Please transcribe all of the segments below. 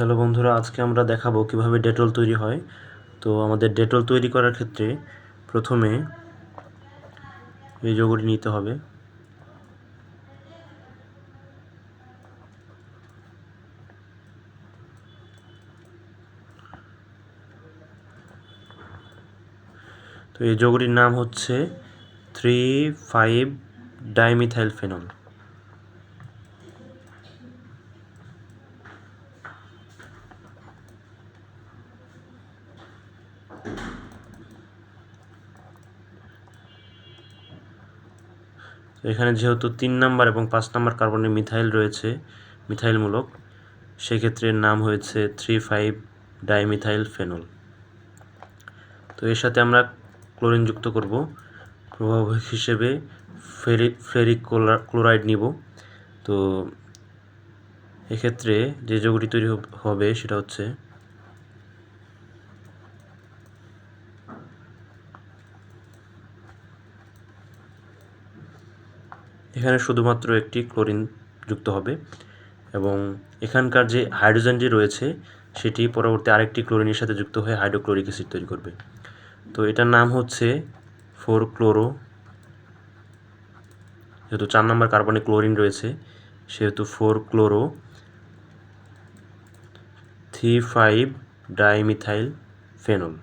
Hello বন্ধুরা, আজকে আমরা দেখাবো কীভাবে ডেটল তৈরি হয়। তো আমাদের ডেটল তৈরি করার ক্ষেত্রে প্রথমে এই যোগটি নিতে হবে। তো এই যোগটির নাম হচ্ছে থ্রি ফাইভ ডাইমিথাইল ফেনল এখানে যেহেতু তিন নাম্বার এবং পাঁচ নাম্বার কার্বনে মিথাইল রয়েছে, মিথাইলমূলক, সেক্ষেত্রে নাম হয়েছে থ্রি ফাইভ ডাইমিথাইল ফেনল। তো এর সাথে আমরা ক্লোরিন যুক্ত করব। প্রভাবক হিসেবে ফেরিক ফেরিক ক্লোরাইড নিব। তো এক্ষেত্রে যে যৌগটি তৈরি হবে সেটা হচ্ছে এখানে শুধুমাত্র একটি ক্লোরিন যুক্ত হবে এবং এখানকার যে হাইড্রোজেনটি রয়েছে, সেটি পরবর্তী আরেকটি ক্লোরিনের সাথে যুক্ত হয়ে হাইড্রোক্লোরিক অ্যাসিড তৈরি করবে। তো এটার নাম হচ্ছে ফোর ক্লোরো যেহেতু চার নম্বর কার্বনে ক্লোরিন রয়েছে, সেহেতু four chloro three five dimethyl phenol.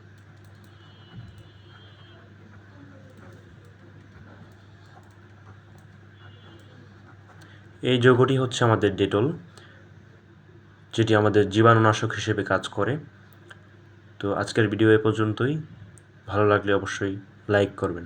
এই যৌগটি হচ্ছে আমাদের ডেটল, যেটি আমাদের জীবাণুনাশক হিসেবে কাজ করে। তো আজকের ভিডিও এ পর্যন্তই। ভালো লাগলে অবশ্যই লাইক করবেন।